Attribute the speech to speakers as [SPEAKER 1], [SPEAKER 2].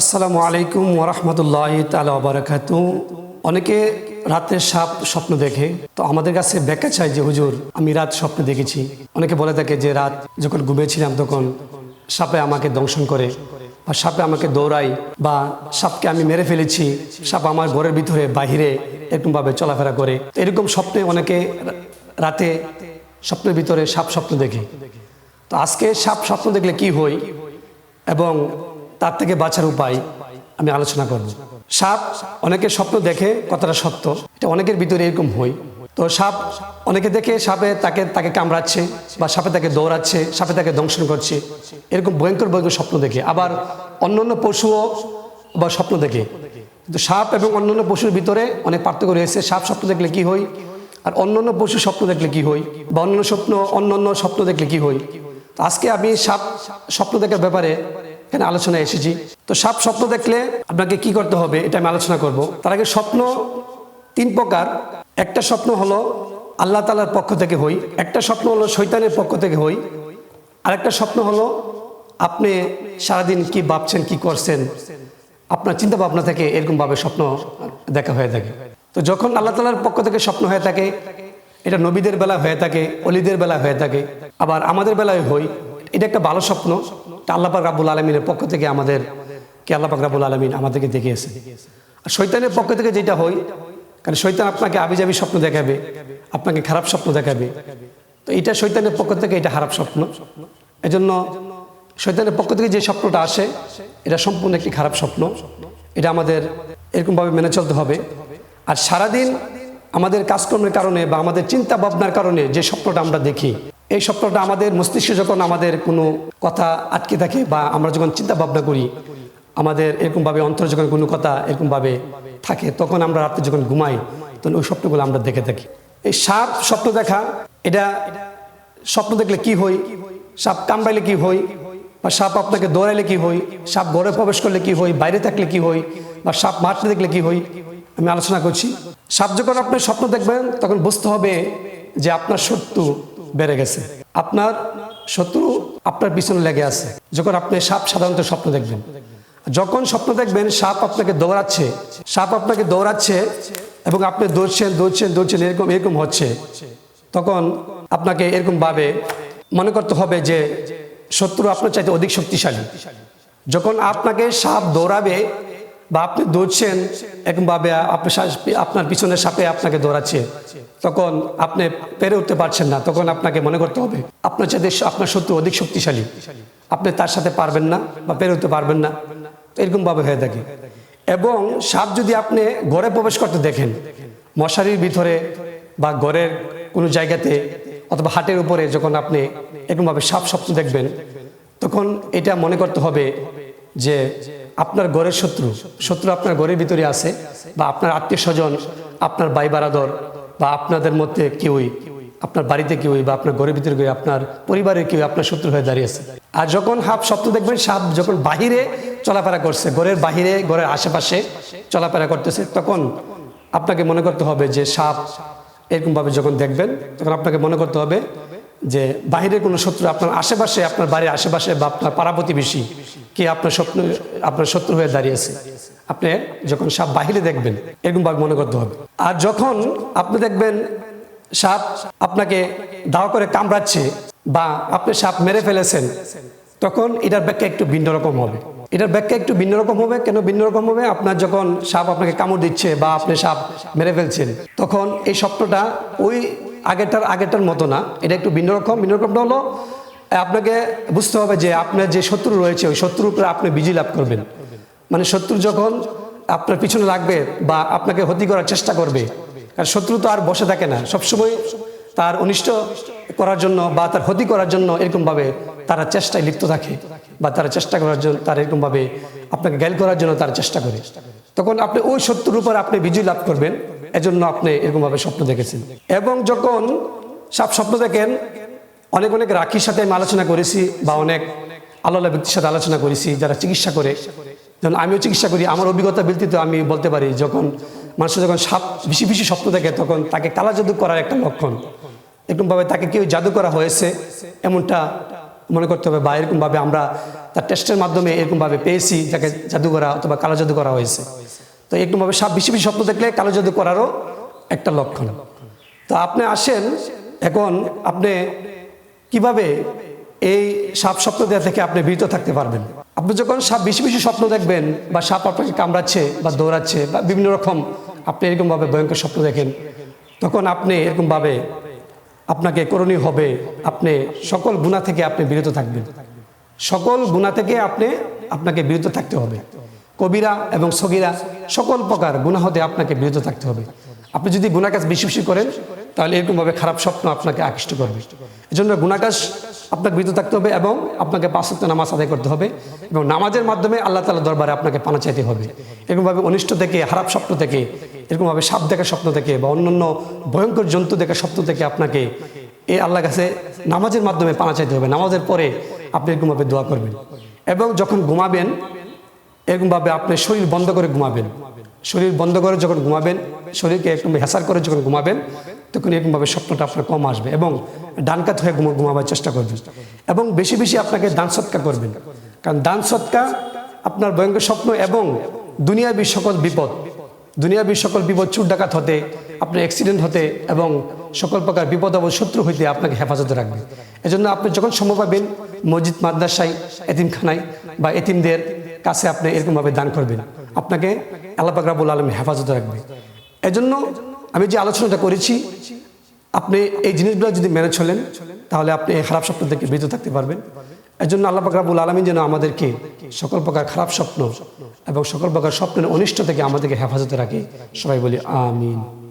[SPEAKER 1] আসসালামু আলাইকুম ওরহমতুল্লাহ তালা বারাকাত অনেকে রাতে সাপ স্বপ্ন দেখে। তো আমাদের কাছে ব্যাখ্যা চাই যে, হুজুর, আমি রাত স্বপ্ন দেখেছি। অনেকে বলে থাকে যে, রাত যখন ঘুমিয়েছিলাম তখন সাপে আমাকে দংশন করে বা সাপে আমাকে দৌড়ায় বা সাপকে আমি মেরে ফেলেছি, সাপ আমার ঘরের ভিতরে, বাহিরে এরকমভাবে চলাফেরা করে। এরকম স্বপ্নে অনেকে রাতে স্বপ্নের ভিতরে সাপ স্বপ্ন দেখে। তো আজকে সাপ স্বপ্ন দেখলে কি হয় এবং তার থেকে বাঁচার উপায় আমি আলোচনা করব। সাপ অনেকের স্বপ্ন দেখে কতটা সত্য। এটা অনেকের ভিতরে এরকম হয় তো সাপ অনেকে দেখে সাপে তাকে তাকে কামড়াচ্ছে বা সাপে তাকে দৌড়াচ্ছে, সাপে তাকে দংশন করছে। এরকম ভয়ঙ্কর ভয়ঙ্কর স্বপ্ন দেখে। আবার অন্যান্য পশুও বা স্বপ্ন দেখে। কিন্তু সাপ এবং অন্যান্য পশুর ভিতরে অনেক পার্থক্য রয়েছে। সাপ স্বপ্ন দেখলে কি হয় আর অন্যান্য পশু স্বপ্ন দেখলে কি হয় বা অন্যান্য স্বপ্ন অন্যান্য স্বপ্ন দেখলে কি হয় তো আজকে আমি সাপ স্বপ্ন দেখার ব্যাপারে এখানে আলোচনায় এসেছি। তো সাপ স্বপ্ন দেখলে আপনাকে কি করতে হবে, এটা আমি আলোচনা করব। তার আগে স্বপ্ন তিন প্রকার। একটা স্বপ্ন হলো আল্লাহ তালার পক্ষ থেকে হই। একটা স্বপ্ন হলো শৈতানের পক্ষ থেকে হই। আরেকটা স্বপ্ন হলো আপনি সারাদিন কি ভাবছেন, কি করছেন? আপনার চিন্তা ভাবনা থেকে এরকমভাবে স্বপ্ন দেখা হয়ে থাকে। তো যখন আল্লাহ তালার পক্ষ থেকে স্বপ্ন হয়ে থাকে, এটা নবীদের বেলা হয়ে থাকে, অলিদের বেলা হয়ে থাকে, আবার আমাদের বেলায় হই, এটা একটা ভালো স্বপ্ন। এটা আল্লাহ পাক রাবুল আলমিনের পক্ষ থেকে আমাদের কে আল্লাহ পাক রাবুল আলমিন আমাদেরকে দেখিয়েছে। আর শৈতানের পক্ষ থেকে যেটা হয়, কারণ শৈতান আপনাকে আবিজাবি স্বপ্ন দেখাবে, আপনাকে খারাপ স্বপ্ন দেখাবে। তো এটা শৈতানের পক্ষ থেকে এটা খারাপ স্বপ্ন। এজন্য শৈতানের পক্ষ থেকে যে স্বপ্নটা আসে, এটা সম্পূর্ণ একটি খারাপ স্বপ্ন। এটা আমাদের এরকমভাবে মেনে চলতে হবে। আর সারাদিন আমাদের কাজকর্মের কারণে বা আমাদের চিন্তা ভাবনার কারণে যে স্বপ্নটা আমরা দেখি এই স্বপ্নটা আমাদের মস্তিষ্কে যখন আমাদের কোনো কথা আটকে থাকে বা আমরা যখন চিন্তা ভাবনা করি, আমাদের এরকমভাবে অন্তর যখন কোনো কথা এরকমভাবে থাকে, তখন আমরা রাত্রে যখন ঘুমাই, তখন ওই স্বপ্নগুলো আমরা দেখে থাকি। এই সাপ স্বপ্ন দেখা, এটা স্বপ্ন দেখলে কি হই সাপ কামড়াইলে কি হই বা সাপ আপনাকে দৌড়াইলে কি হই সাপ ঘরে প্রবেশ করলে কি হই বাইরে থাকলে কি হই বা সাপ মারতে দেখলে কি হই আমি আলোচনা করছি। সাপ যখন আপনি স্বপ্ন দেখবেন, তখন বুঝতে হবে যে আপনার শত্রু বেড়ে গেছে। আপনার শত্রু আপনার পিছনে লেগে আছে। যখন আপনি সাপ সাধারণত স্বপ্ন দেখবেন। যখন স্বপ্ন দেখবেন, সাপ আপনাকে দৌড়াচ্ছে। সাপ আপনাকে দৌড়াচ্ছে এবং আপনি দৌড়ছেন দৌড়ছেন দৌড়ছেন, এরকম এরকম হচ্ছে। তখন আপনাকে এরকম ভাবে মনে করতে হবে যে, শত্রু আপনার চাইতে অধিক শক্তিশালী। যখন আপনাকে সাপ দৌড়াবে বা আপনি দৌড়ছেন এরকমভাবে আপনার আপনার পিছনের সাপে আপনাকে দৌড়াচ্ছে, তখন আপনি পেরে উঠতে পারছেন না, তখন আপনাকে মনে করতে হবে, আপনার চাইতে আপনার শত্রু অধিক শক্তিশালী, আপনি তার সাথে পারবেন না বা পেরে উঠতে পারবেন না এরকমভাবে হয়ে থাকে। এবং সাপ যদি আপনি ঘরে প্রবেশ করতে দেখেন, মশারির ভিতরে বা ঘরের কোনো জায়গাতে অথবা হাটের উপরে যখন আপনি এরকমভাবে সাপ স্বপ্ন দেখবেন, তখন এটা মনে করতে হবে যে আপনার ঘরের শত্রু শত্রু আপনার ঘরের ভিতরে আছে, বা আপনার আত্মীয় স্বজন, আপনার ভাই বারাদর, বা আপনাদের মধ্যে কেউই, আপনার বাড়িতে কেউই, বা আপনার ঘরের ভিতরে কেউ আপনার পরিবারের কেউ আপনার শত্রু হয়ে দাঁড়িয়েছে আর যখন হাফ স্বপ্ন দেখবেন, সাপ যখন বাহিরে চলাফেরা করছে, ঘরের বাহিরে, ঘরের আশেপাশে চলাফেরা করতেছে, তখন আপনাকে মনে করতে হবে যে সাপ এরকমভাবে যখন দেখবেন, তখন আপনাকে মনে করতে হবে যে বাইরের কোনো শত্রু আপনার আশেপাশে, আপনার বাড়ির আশেপাশে, বা আপনার পাড়া প্রতিবেশী কে আপনার স্বপ্ন, আপনার শত্রু হয়ে দাঁড়িয়েছে আপনি যখন সাপ বাহিরে দেখবেন এরকমভাবে মনে করতে হবে। আর যখন আপনি দেখবেন সাপ আপনাকে দাও করে কামড়াচ্ছে বা আপনি সাপ মেরে ফেলেছেন, তখন এটার ব্যাখ্যা একটু ভিন্ন রকম হবে। এটার ব্যাখ্যা একটু ভিন্ন রকম হবে। কেন ভিন্ন রকম হবে? আপনার যখন সাপ আপনাকে কামড় দিচ্ছে বা আপনি সাপ মেরে ফেলছেন, তখন এই স্বপ্নটা ওই আগেরটার আগেরটার মতো না। এটা একটু ভিন্ন রকম। ভিন্ন রকমটা হলো আপনাকে বুঝতে হবে যে আপনার যে শত্রু রয়েছে, ওই শত্রুর উপরে আপনি বিজয় লাভ করবেন। মানে শত্রু যখন আপনার পিছনে লাগবে বা আপনাকে ক্ষতি করার চেষ্টা করবে, কারণ শত্রু তো আর বসে থাকে না। সবসময় তার অনিষ্ট করার জন্য বা তার ক্ষতি করার জন্য এরকমভাবে তারা চেষ্টায় লিপ্ত থাকে বা তারা চেষ্টা করার জন্য, তার এরকমভাবে আপনাকে গ্যাল করার জন্য তারা চেষ্টা করে। তখন আপনি ওই শত্রুর উপর আপনি বিজয় লাভ করবেন। এজন্য আপনি এরকমভাবে স্বপ্ন দেখেছেন। এবং যখন সাপ স্বপ্ন দেখেন অনেক অনেক রাখির সাথে আমি আলোচনা করেছি বা অনেক আল্লাহ ব্যক্তির সাথে আলোচনা করেছি, যারা চিকিৎসা করে। যেমন আমিও চিকিৎসা করি, আমার অভিজ্ঞতা বৃত্তিতে আমি বলতে পারি, যখন মানুষ যখন সাপ বেশি বেশি স্বপ্ন দেখে তখন তাকে কালা জাদু করার একটা লক্ষণ। এরকমভাবে তাকে কেউ জাদু করা হয়েছে, এমনটা মনে করতে হবে বা এরকমভাবে আমরা তার টেস্টের মাধ্যমে এরকমভাবে পেয়েছি, যাকে জাদু করা অথবা কালো জাদু করা হয়েছে। তো এরকমভাবে সাপ বেশি বেশি স্বপ্ন দেখলে কালো জাদু করারও একটা লক্ষণ। তো আপনি আসেন, এখন আপনি কীভাবে এই সাপ স্বপ্ন দেওয়া থেকে আপনি বিরত থাকতে পারবেন? আপনি যখন সাপ বেশি বেশি স্বপ্ন দেখবেন বা সাপ আপনাকে কামড়াচ্ছে বা দৌড়াচ্ছে বা বিভিন্ন রকম আপনি এরকমভাবে ভয়ঙ্কর স্বপ্ন দেখেন, তখন আপনি এরকমভাবে আপনাকে করণীয় হবে আপনি সকল গুণা থেকে আপনি বিরত থাকবেন। সকল গুণা থেকে আপনি আপনাকে বিরত থাকতে হবে। কবিরা এবং সগিরা সকল প্রকার গুণা হতে আপনাকে বিরত থাকতে হবে। আপনি যদি গুণা কাজ বেশি বেশি করেন, তাহলে এরকমভাবে খারাপ স্বপ্ন আপনাকে আকৃষ্ট করবে। এজন্য গুণাকাশ আপনাকে বিরত থাকতে হবে এবং আপনাকে পাঁচত্ব নামাজ আদায় করতে হবে এবং নামাজের মাধ্যমে আল্লাহ তালা দরবারে আপনাকে পানা চাইতে হবে। এরকমভাবে অনিষ্ট থেকে হারাপ স্বপ্ন থেকে, এরকমভাবে সাপ দেখা স্বপ্ন থেকে বা অন্যান্য ভয়ঙ্কর জন্তু দেখা স্বপ্ন থেকে আপনাকে এই আল্লাহ কাছে নামাজের মাধ্যমে পানা চাইতে হবে। নামাজের পরে আপনি এরকমভাবে দোয়া করবেন এবং যখন ঘুমাবেন, এরকমভাবে আপনি শরীর বন্ধ করে ঘুমাবেন। শরীর বন্ধ করে যখন ঘুমাবেন, শরীরকে একদম হেসার করে যখন ঘুমাবেন তখন এরকমভাবে স্বপ্নটা আপনার কম আসবে এবং ডানকাত হয়ে ঘুমা ঘুমাবার চেষ্টা করবেন। এবং বেশি বেশি আপনাকে দান সৎকা করবেন। কারণ দান সৎকা আপনার ভয়ঙ্কর স্বপ্ন এবং দুনিয়াবী সকল বিপদ, দুনিয়াবী সকল বিপদ চুর ডাকাত হতে, আপনার অ্যাক্সিডেন্ট হতে এবং সকল প্রকার বিপদ এবং শত্রু হইতে আপনাকে হেফাজতে রাখবে। এজন্য আপনি যখন সময় পাবেন, মসজিদ, মাদ্রাসায়, এতিমখানায় বা এতিমদের কাছে আপনি এরকমভাবে দান করবেন। আপনাকে আল্লাহ পাক রাবুল আলম হেফাজতে রাখবে। এজন্য আমি যে আলোচনাটা করেছি, আপনি এই জিনিসগুলো যদি মেনে চলেন, তাহলে আপনি খারাপ স্বপ্ন থেকে বিরত থাকতে পারবেন। এর জন্য আল্লাহ পাক রাবুল আলমী যেন আমাদেরকে সকল প্রকার খারাপ স্বপ্ন এবং সকল প্রকার স্বপ্নের অনিষ্ট থেকে আমাদেরকে হেফাজতে রাখে। সবাই বলি, আমিন।